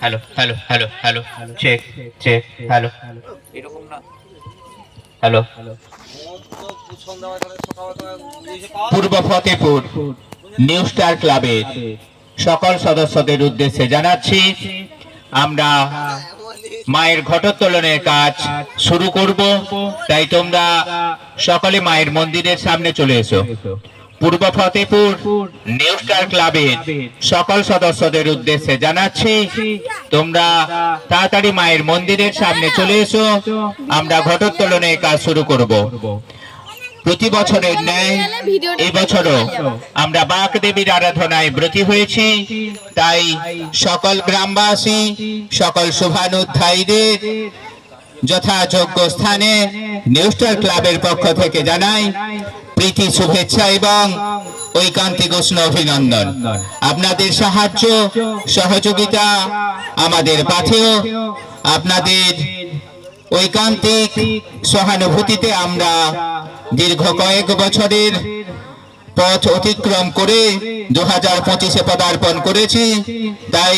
Hello hello hello hello check check hello এরকম না। Hello পূর্ব Fatehpur new star ক্লাবের সকল সদস্যদের উদ্দেশ্যে জানাচ্ছি আমরা মায়ের ঘটোত্তোলনের কাজ শুরু করব। তাই তোমরা সকলে মায়ের মন্দিরের সামনে চলে এসো। পূর্ব ফতেপুর নিউ স্টার ক্লাবের সকল সদস্যদের উদ্দেশ্যে জানাচ্ছি তোমরা তাড়াতাড়ি মায়ের মন্দিরের সামনে চলে এসো আমরা ঘটোত্তোলনের কাজ শুরু করব। প্রতি বছরের ন্যায় এবছরও আমরা বাক দেবীর আরাধনায় ব্রতী হয়েছি তাই সকল গ্রামবাসী সকল শুভানুধ্যায়ীদের যথাযোগ্য স্থানে নিউস্টার ক্লাবের পক্ষ থেকে জানাই প্রীতি, শুভেচ্ছা এবং ঐকান্তিক উষ্ণ অভিনন্দন। আপনাদের সাহায্য, সহযোগিতা আমাদের পাথেও আপনাদের ঐকান্তিক সহানুভূতিতে আমরা দীর্ঘ কয়েক বছরের পথ অতিক্রম করে দু হাজার পঁচিশে পদার্পণ করেছি। তাই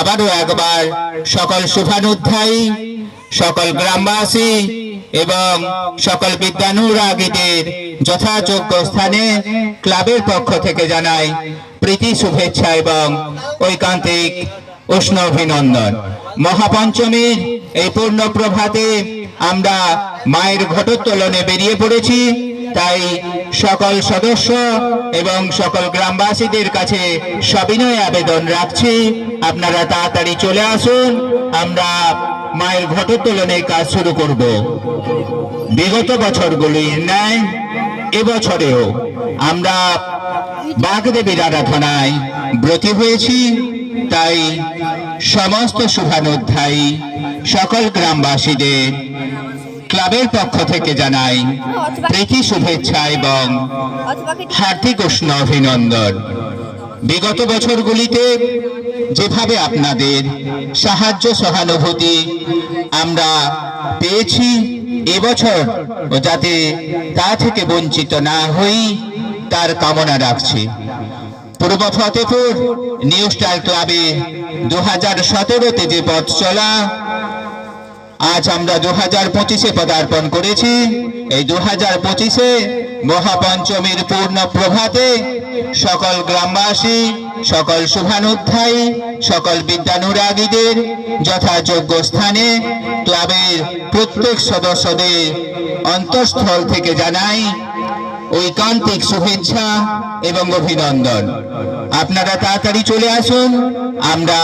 আবারও একবার সকল শুভানুধ্যায়ী সকল গ্রামবাসী এবং সকল বিদ্যানুরাগীদের যথাযোগ্য স্থানে ক্লাবের পক্ষ থেকে জানাই প্রীতি শুভেচ্ছা এবং ঐকান্তিক উষ্ণ অভিনন্দন। মহাপঞ্চমীর এই পূর্ণ প্রভাতে আমরা মায়ের ঘটোত্তোলনে বেরিয়ে পড়েছি, তাই সকল সদস্য এবং সকল গ্রামবাসীদের কাছে সবিনয় আবেদন রাখছি। আপনারা তাড়াতাড়ি চলে আসুন, আমরা মায়ের ঘটোত্তোলনের কাজ শুরু করব। বিগত বছরগুলির ন্যায় এবছরেও আমরা বাগদেবীর আরাধনায় ব্রতী হয়েছি তাই সমস্ত শুভানুধ্যায়ী সকল গ্রামবাসীদের ক্লাবের পক্ষ থেকে জানাই প্রীতি শুভেচ্ছা এবং হার্দিক উষ্ণ অভিনন্দন। বিগত বছরগুলিতে যেভাবে আপনাদের সাহায্য সহানুভূতি আমরা পেয়েছি, এবছর যাতে তা থেকে বঞ্চিত না হই, তার কামনা রাখছি। পূর্ব ফতেপুর নিউ স্টার ক্লাবে দু হাজার সতেরোতে যে পথ চলা আজ আমরা দু হাজার পঁচিশে পদার্পণ করেছি। এই দু হাজার পঁচিশে মহাপঞ্চমীর পূর্ণ প্রভাতে সকল গ্রামবাসী, সকল শুভানুধ্যায়ী, সকল বিদ্যানুরাগীদের যথাযোগ্য স্থানে ক্লাবের প্রত্যেক সদস্যদের অন্তঃস্থল থেকে জানাই ঐকান্তিক শুভেচ্ছা এবং অভিনন্দন। আপনারা তাড়াতাড়ি চলে আসুন। আমরা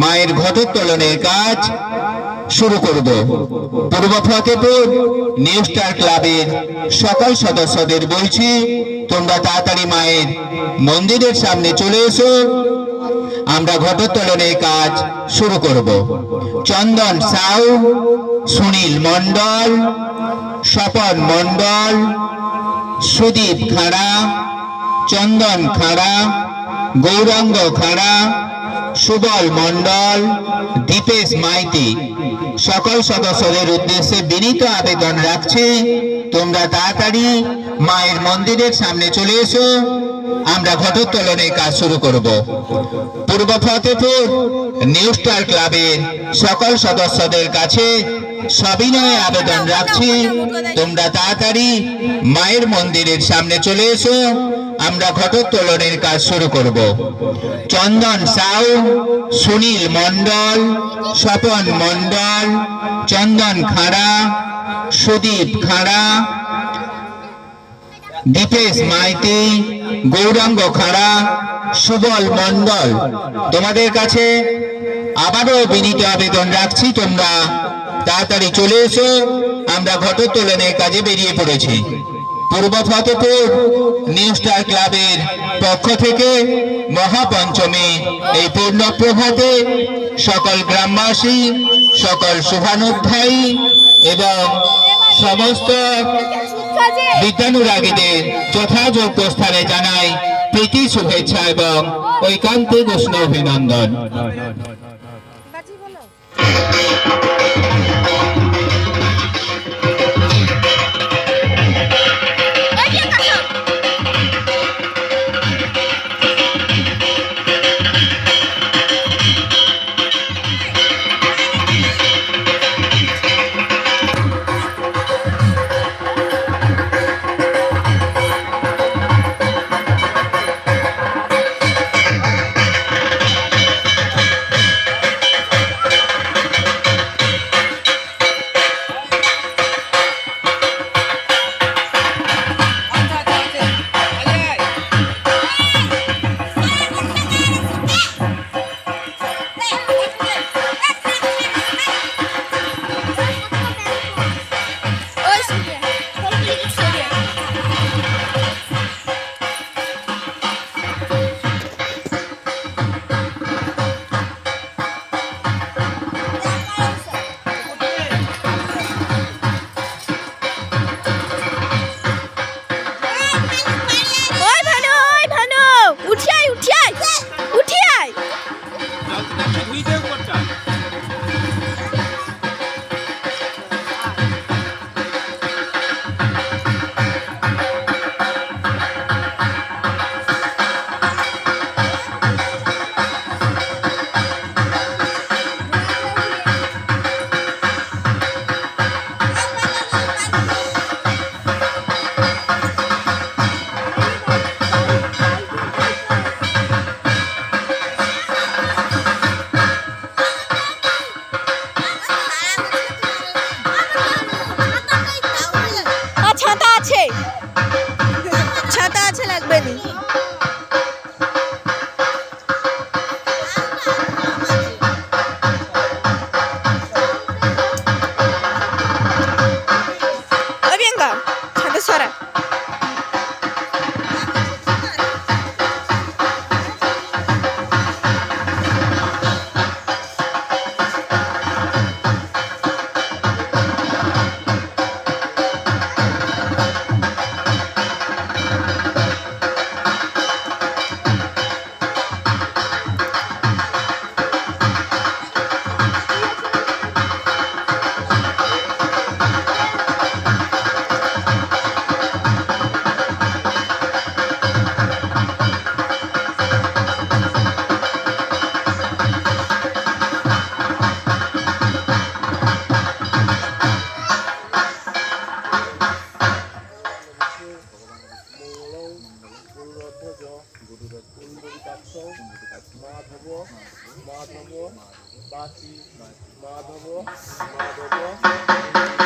মায়ের ঘটোত্তোলনের কাজ শুরু করব পূর্ব ফতেপুর নিউ স্টার ক্লাবের সকল সদস্যদের বলছি, তোমরা তাড়াতাড়ি মায়ের মন্দিরের সামনে চলে এসো। আমরা ঘটোত্তোলনের কাজ শুরু করব। চন্দন সাউ, সুনীল মণ্ডল, স্বপন মণ্ডল, সুদীপ খাড়া, চন্দন খাড়া, গৌরাঙ্গ খাড়া সুবল মণ্ডল, দীপেশ মাইতি। সকল সদস্যদের উদ্দেশ্যে বিনীত আবেদন রাখছি। তোমরা তাড়াতাড়ি মায়ের মন্দিরের সামনে চলে এসো। আমরা ঘটোত্তোলনের কাজ শুরু করব। পূর্ব ফতেপুর নিউ স্টার ক্লাবের সকল সদস্যদের কাছে সবিনয় আবেদন রাখছি। তোমরা তাড়াতাড়ি মায়ের মন্দিরের সামনে চলে এসো। আমরা ঘটোত্তোলনের কাজ শুরু করব। চন্দন সাউ, সুনীল মণ্ডল, স্বপন মণ্ডল, চন্দন খাড়া, সুদীপ খাড়া, দীপেশ মাইতি, গৌরাঙ্গ খাড়া, সুবল মণ্ডল। তোমাদের কাছে আবারও বিনীত আবেদন রাখছি, তোমরা তাড়াতাড়ি চলে এসো। আমরা ঘটোত্তোলনের কাজে বেরিয়ে পড়েছি। পূর্ব ফতেপুর নিউ স্টার ক্লাবের পক্ষ থেকে মহাপঞ্চমী এই পূর্ণ প্রভাতে সকল গ্রামবাসী, সকল শুভানুধ্যায়ী এবং সমস্ত বিদ্যানুরাগীদের যথাযোগ্য স্থানে জানাই প্রীতি, শুভেচ্ছা এবং ঐকান্তিক উষ্ণ অভিনন্দন। মাধব মাধব বাচি মাধব মাধব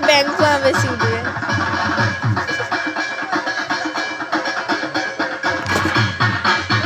ব্যাংক বেশি উঠবে।